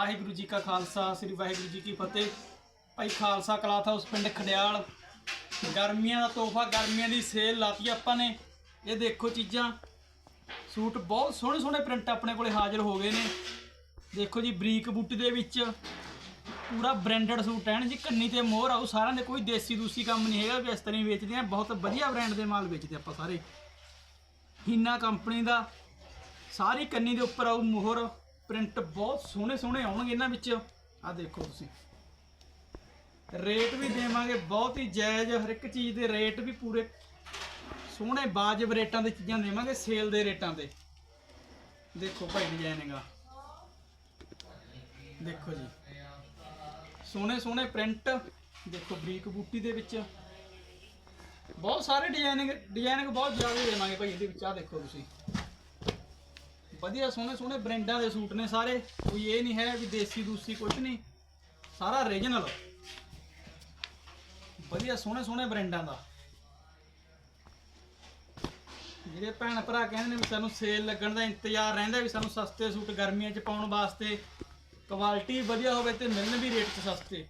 ਵਾਹਿਗੁਰੂ ਜੀ ਕਾ ਖਾਲਸਾ, ਸ੍ਰੀ ਵਾਹਿਗੁਰੂ ਜੀ ਕੀ ਫਤਿਹ। ਭਾਈ Khalsa cloth house ਪਿੰਡ ਖਡਿਆਲ। ਗਰਮੀਆਂ ਦਾ ਤੋਹਫਾ, ਗਰਮੀਆਂ ਦੀ ਸੇਲ ਲਾਤੀ ਆਪਾਂ ਨੇ। ਇਹ ਦੇਖੋ ਚੀਜ਼ਾਂ। ਸੂਟ ਬਹੁਤ ਸੋਹਣੇ ਸੋਹਣੇ ਪ੍ਰਿੰਟ ਆਪਣੇ ਕੋਲੇ ਹਾਜ਼ਰ ਹੋ ਗਏ ਨੇ। ਦੇਖੋ ਜੀ, ਬਰੀਕ ਬੂਟੀ ਦੇ ਵਿੱਚ ਪੂਰਾ ਬ੍ਰਾਂਡਡ ਸੂਟ ਹੈ ਨਾ ਜੀ, ਕੰਨੀ ਤੇ ਮੋਹਰ ਆਉ ਸਾਰਿਆਂ ਦੇ ਕੋਈ ਦੇਸੀ ਦੂਸੀ ਕੰਮ ਨਹੀਂ ਹੈਗਾ। ਵੀ ਇਸ ਤਰ੍ਹਾਂ ਹੀ ਵੇਚਦੇ ਆ, ਬਹੁਤ ਵਧੀਆ ਬ੍ਰਾਂਡ ਦੇ ਮਾਲ ਵੇਚਦੇ ਆਪਾਂ ਸਾਰੇ। ਹੀਨਾ ਕੰਪਨੀ ਦਾ, ਸਾਰੀ ਕੰਨੀ ਦੇ ਉੱਪਰ ਆਉ ਮੋਹਰ। ਪ੍ਰਿੰਟ ਬਹੁਤ ਸੋਹਣੇ ਸੋਹਣੇ ਆਉਣਗੇ ਇਹਨਾਂ ਵਿੱਚ। ਆ ਦੇਖੋ ਤੁਸੀਂ। ਰੇਟ ਵੀ ਦੇਵਾਂਗੇ, ਬਹੁਤ ਹੀ ਜਾਇਜ਼ ਹਰ ਇੱਕ ਚੀਜ਼ ਦੇ ਰੇਟ ਵੀ ਪੂਰੇ ਸੋਹਣੇ ਬਾਜਬ ਰੇਟਾਂ ਦੇ ਚੀਜ਼ਾਂ ਦੇਵਾਂਗੇ ਸੇਲ ਦੇ ਰੇਟਾਂ ਤੇ। ਦੇਖੋ ਭਾਈ ਡਿਜ਼ਾਈਨਿੰਗ ਦੇਖੋ ਜੀ। ਸੋਹਣੇ ਸੋਹਣੇ ਪ੍ਰਿੰਟ ਦੇਖੋ ਬਰੀਕ ਬੂਟੀ ਦੇ ਵਿੱਚ। ਬਹੁਤ ਸਾਰੇ ਡਿਜ਼ਾਈਨਿੰਗ ਡਿਜ਼ਾਈਨਿੰਗ ਬਹੁਤ ਜ਼ਿਆਦਾ ਦੇਵਾਂਗੇ ਭਾਈ ਇਹਦੇ ਵਿੱਚ। ਆ ਦੇਖੋ ਤੁਸੀਂ। ਵਧੀਆ ਸੋਹਣੇ ਸੋਹਣੇ ਬ੍ਰਾਂਡਾਂ ਦੇ ਸੂਟ ਨੇ ਸਾਰੇ। ਕੋਈ ਇਹ ਨਹੀਂ ਹੈ ਵੀ ਦੇਸੀ ਦੂਸੀ ਕੁਝ ਨਹੀਂ। ਸਾਰਾ ਓਰੀਜਨਲ ਵਧੀਆ ਸੋਹਣੇ ਸੋਹਣੇ ਬ੍ਰਾਂਡਾਂ ਦਾ। ਜਿਹੜੇ ਭੈਣ ਭਰਾ ਕਹਿੰਦੇ ਨੇ ਵੀ ਸਾਨੂੰ ਸੇਲ ਲੱਗਣ ਦਾ ਇੰਤਜ਼ਾਰ ਰਹਿੰਦਾ ਵੀ ਸਾਨੂੰ ਸਸਤੇ ਸੂਟ ਗਰਮੀਆਂ 'ਚ ਪਾਉਣ ਵਾਸਤੇ ਕੁਆਲਿਟੀ ਵਧੀਆ ਹੋਵੇ ਤੇ ਮਿਲਣ ਵੀ ਰੇਟ 'ਚ ਸਸਤੇ।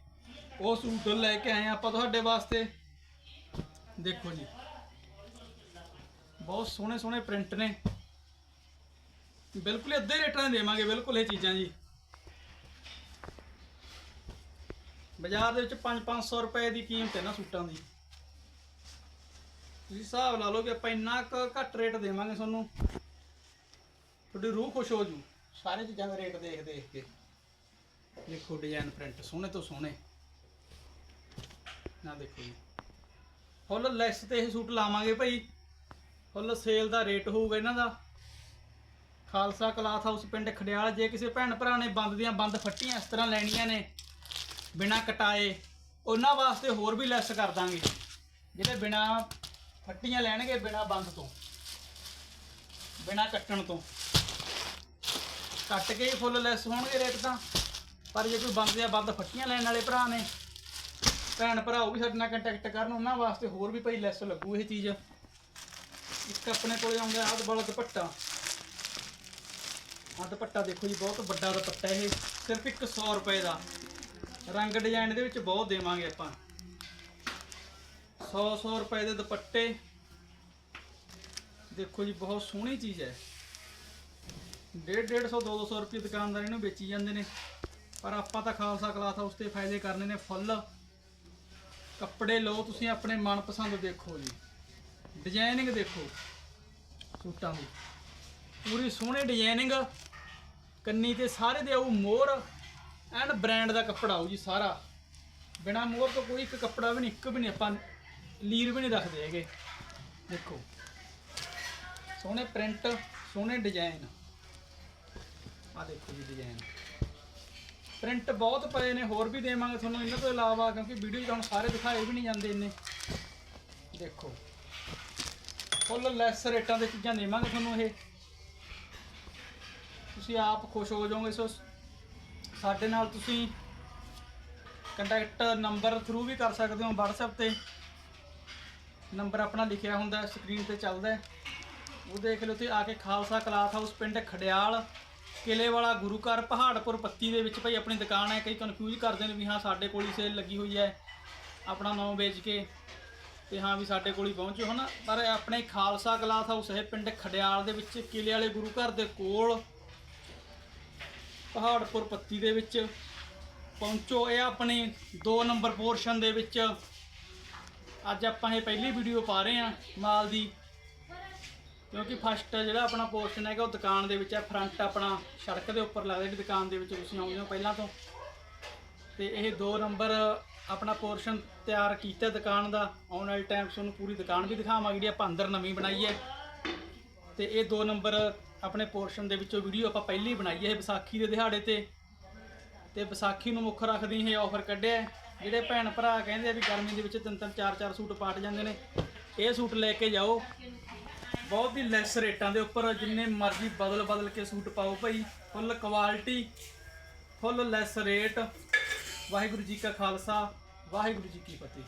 ਉਹ ਸੂਟ ਲੈ ਕੇ ਆਏ ਆਪਾਂ ਤੁਹਾਡੇ ਵਾਸਤੇ। ਦੇਖੋ ਜੀ। ਬਹੁਤ ਸੋਹਣੇ ਸੋਹਣੇ ਪ੍ਰਿੰਟ ਨੇ। ਬਿਲਕੁਲ ਅੱਧੇ ਰੇਟਾਂ 'ਤੇ ਦੇਵਾਂਗੇ, ਬਿਲਕੁਲ ਇਹ ਚੀਜ਼ਾਂ ਜੀ। ਬਾਜ਼ਾਰ ਦੇ ਵਿੱਚ 5-500 ਰੁਪਏ ਦੀ ਕੀਮਤ ਹੈ ਨਾ ਸੂਟਾਂ ਦੀ। ਤੁਸੀਂ ਹਿਸਾਬ ਲਾ ਲਓ ਕਿ ਆਪਾਂ ਇੰਨਾ ਕੁ ਘੱਟ ਰੇਟ ਦੇਵਾਂਗੇ ਤੁਹਾਨੂੰ। ਤੁਹਾਡੀ ਰੂਹ ਖੁਸ਼ ਹੋ ਜੂ। ਸਾਰੇ ਚੀਜ਼ਾਂ ਦੇ ਰੇਟ ਦੇਖ ਦੇਖ ਕੇ। ਦੇਖੋ ਡਿਜ਼ਾਈਨ ਪ੍ਰਿੰਟ ਸੋਹਣੇ ਤੋਂ ਸੋਹਣੇ। ਨਾ ਦੇਖੋ ਜੀ। ਫੁੱਲ ਲੈਸ ਤੇ ਇਹ ਸੂਟ ਲਾਵਾਂਗੇ ਭਾਈ। ਫੁੱਲ ਸੇਲ ਦਾ ਰੇਟ ਹੋਊਗਾ ਇਹਨਾਂ ਦਾ। ਖਾਲਸਾ ਕਲਾਥ ਹਾਊਸ ਪਿੰਡ ਖੜਿਆਲ ਜੇ ਕਿਸੇ ਭੈਣ ਭਰਾ ਨੇ ਬੰਦ ਦੀਆਂ ਬੰਦ ਫੱਟੀਆਂ ਇਸ ਤਰ੍ਹਾਂ ਲੈਣੀਆਂ ਨੇ ਬਿਨਾਂ ਕਟਾਏ, ਉਹਨਾਂ ਵਾਸਤੇ ਹੋਰ ਵੀ ਲੈਸ ਕਰ ਦਾਂਗੇ। ਜਿਹੜੇ ਬਿਨਾਂ ਫੱਟੀਆਂ ਲੈਣਗੇ, ਬਿਨਾਂ ਬੰਦ ਤੋਂ, ਬਿਨਾਂ ਕੱਟਣ ਤੋਂ। ਕੱਟ ਕੇ ਹੀ ਫੁੱਲ ਲੈਸ ਹੋਣਗੇ ਰੇਟ ਤਾਂ, ਪਰ ਜੇ ਕੋਈ ਬੰਦ ਜਾਂ ਬੰਦ ਫੱਟੀਆਂ ਲੈਣ ਵਾਲੇ ਭਰਾ ਨੇ, ਭੈਣ ਭਰਾ ਉਹ ਵੀ ਸਾਡੇ ਨਾਲ ਕੰਟੈਕਟ ਕਰਨ, ਉਹਨਾਂ ਵਾਸਤੇ ਹੋਰ ਵੀ ਭਾਈ ਲੈਸ ਲੱਗੂ ਇਹ ਚੀਜ਼। ਇੱਕ ਆਪਣੇ ਕੋਲੇ ਆਉਂਦਾ ਆਹ ਵਾਲਾ ਦੁਪੱਟਾ ਆਹ ਦੁਪੱਟਾ ਦੇਖੋ ਜੀ, ਬਹੁਤ ਵੱਡਾ ਦੁਪੱਟਾ ਇਹ, ਸਿਰਫ 100 ਰੁਪਏ ਦਾ। ਰੰਗ ਡਿਜ਼ਾਈਨ ਦੇ ਵਿੱਚ ਬਹੁਤ ਦੇਵਾਂਗੇ ਆਪਾਂ। 100 100 ਰੁਪਏ ਦੇ ਦੁਪੱਟੇ। ਦੇਖੋ ਜੀ, ਬਹੁਤ ਸੋਹਣੀ ਚੀਜ਼ ਹੈ। 150 150 200 ਰੁਪਏ ਦੁਕਾਨਦਾਰ ਇਹਨੂੰ ਵੇਚੀ ਜਾਂਦੇ ਨੇ। ਪਰ ਆਪਾਂ ਤਾਂ ਖਾਲਸਾ ਕਲਾਥ ਹਾਊਸ ਤੇ ਫਾਇਦੇ ਕਰਨੇ ਨੇ ਫੁੱਲ। ਕੱਪੜੇ ਲਓ, ਤੁਸੀਂ ਆਪਣੇ ਮਨਪਸੰਦ ਦੇਖੋ ਜੀ। ਡਿਜ਼ਾਈਨਿੰਗ ਦੇਖੋ। ਸੂਟਾਂ ਦੀ। ਪੂਰੀ ਸੋਹਣੀ ਡਿਜ਼ਾਈਨਿੰਗ ਕੰਨੀ ਤੇ ਸਾਰੇ ਦੇ ਆਊ ਮੋਹਰ ਐਨ ਬ੍ਰਾਂਡ ਦਾ ਕੱਪੜਾ ਆਊ ਜੀ ਸਾਰਾ। ਬਿਨਾ ਮੋਰ ਤੋਂ ਕੋਈ ਇੱਕ ਕੱਪੜਾ ਵੀ ਨਹੀਂ, ਇੱਕ ਵੀ ਨਹੀਂ, ਆਪਾਂ ਲੀਰ ਵੀ ਨਹੀਂ ਰੱਖਦੇ ਹੈਗੇ। ਦੇਖੋ, ਸੋਹਣੇ ਪ੍ਰਿੰਟ ਸੋਹਣੇ ਡਿਜ਼ਾਈਨ ਆ ਦੇਖੋ ਜੀ ਡਿਜ਼ਾਈਨ ਪ੍ਰਿੰਟ ਬਹੁਤ ਪਏ ਨੇ, ਹੋਰ ਵੀ ਦੇਵਾਂਗੇ ਤੁਹਾਨੂੰ ਇਹਨਾਂ ਤੋਂ ਇਲਾਵਾ, ਕਿਉਂਕਿ ਵੀਡੀਓ 'ਚ ਹੁਣ ਸਾਰੇ ਦਿਖਾਏ ਵੀ ਨਹੀਂ ਜਾਂਦੇ ਇੰਨੇ। ਦੇਖੋ ਫੁੱਲ ਲੈਸ ਰੇਟਾਂ ਦੇ ਚੀਜ਼ਾਂ ਦੇਵਾਂਗੇ ਤੁਹਾਨੂੰ ਇਹ। ਤੁਸੀਂ ਆਪ ਖੁਸ਼ ਹੋ ਜਾਓਗੇ ਸੋ ਸਾਡੇ ਨਾਲ ਤੁਸੀਂ ਕੰਟੈਕਟ ਨੰਬਰ ਥਰੂ ਵੀ ਕਰ ਸਕਦੇ ਹੋ WhatsApp ਤੇ। ਨੰਬਰ ਆਪਣਾ ਲਿਖਿਆ ਹੁੰਦਾ ਸਕਰੀਨ ਤੇ ਚੱਲਦਾ ਉਹ ਦੇਖ ਲਓ ਤੇ ਆ ਕੇ ਖਾਲਸਾ ਕਲਾਥ ਹਾਊਸ ਪਿੰਡ ਖੜਿਆਲ ਕਿਲੇ ਵਾਲਾ ਗੁਰੂ ਘਰ, ਪਹਾੜਪੁਰ ਪੱਤੀ ਦੇ ਵਿੱਚ ਭਾਈ ਆਪਣੀ ਦੁਕਾਨ ਹੈ। ਕਈ ਕਨਫਿਊਜ਼ ਕਰਦੇ ਨੇ ਵੀ ਹਾਂ, ਸਾਡੇ ਕੋਲ ਹੀ ਸੇਲ ਲੱਗੀ ਹੋਈ ਹੈ। ਆਪਣਾ ਨਾਮ ਵੇਚ ਕੇ ਤੇ ਹਾਂ ਵੀ ਸਾਡੇ ਕੋਲ ਹੀ ਪਹੁੰਚੋ ਹਨਾ? ਪਰ ਆਪਣੇ ਖਾਲਸਾ ਕਲਾਥ ਹਾਊਸ ਹੈ, ਪਿੰਡ ਖੜਿਆਲ ਦੇ ਵਿੱਚ ਕਿਲੇ ਵਾਲੇ ਗੁਰੂ ਘਰ ਦੇ ਕੋਲ। ਪਹਾੜਪੁਰ ਪੱਤੀ ਦੇ ਵਿੱਚ ਪਹੁੰਚੋ। ਇਹ ਆਪਣੀ 2 ਨੰਬਰ ਪੋਰਸ਼ਨ ਦੇ ਵਿੱਚ ਅੱਜ ਆਪਾਂ ਇਹ ਪਹਿਲੀ ਵੀਡੀਓ ਪਾ ਰਹੇ ਹਾਂ ਮਾਲ ਦੀ। ਕਿਉਂਕਿ ਫਸਟ ਜਿਹੜਾ ਆਪਣਾ ਪੋਰਸ਼ਨ ਹੈਗਾ ਉਹ ਦੁਕਾਨ ਦੇ ਵਿੱਚ ਹੈ। ਫਰੰਟ ਆਪਣਾ ਸੜਕ ਦੇ ਉੱਪਰ ਲੱਗਦਾ ਜਿਹੜੀ ਦੁਕਾਨ ਦੇ ਵਿੱਚ ਤੁਸੀਂ ਆਉਂਦੇ ਹੋ ਪਹਿਲਾਂ ਤੋਂ। ਤੇ ਇਹ 2 ਨੰਬਰ ਆਪਣਾ ਪੋਰਸ਼ਨ ਤਿਆਰ ਕੀਤਾ ਦੁਕਾਨ ਦਾ। ਆਉਣ ਵਾਲੇ ਟਾਈਮ 'ਚ ਤੁਹਾਨੂੰ ਪੂਰੀ ਦੁਕਾਨ ਵੀ ਦਿਖਾਵਾਂਗੇ। ਜਿਹੜੀ ਆਪਾਂ ਅੰਦਰ ਨਵੀਂ ਬਣਾਈ ਹੈ। ਤੇ ਇਹ 2 ਨੰਬਰ ਆਪਣੇ ਪੋਰਸ਼ਨ ਦੇ ਵਿੱਚੋਂ ਵੀਡੀਓ ਆਪਾਂ ਪਹਿਲੀ ਬਣਾਈ ਹੈ ਇਹ ਵਿਸਾਖੀ ਦੇ ਦਿਹਾੜੇ ਤੇ। ਤੇ ਵਿਸਾਖੀ ਨੂੰ ਮੁੱਖ ਰੱਖਦੀ ਇਹ ਆਫਰ ਕੱਢਿਆ ਜਿਹੜੇ ਭੈਣ ਭਰਾ ਕਹਿੰਦੇ ਆ ਵੀ ਗਰਮੀ ਦੇ ਵਿੱਚ ਤਿੰਨ ਤਿੰਨ, ਚਾਰ ਚਾਰ ਸੂਟ ਪਾਟ ਜਾਂਦੇ ਨੇ, ਇਹ ਸੂਟ ਲੈ ਕੇ ਜਾਓ। ਬਹੁਤ ਹੀ ਲੈਸ ਰੇਟਾਂ ਦੇ ਉੱਪਰ ਜਿੰਨੇ ਮਰਜ਼ੀ ਬਦਲ ਬਦਲ ਕੇ ਸੂਟ ਪਾਓ ਭਾਈ। Full quality full less rate Waheguru ji ਕਾ ਖਾਲਸਾ, ਵਾਹਿਗੁਰੂ ਜੀ ਕੀ ਫਤਿਹ।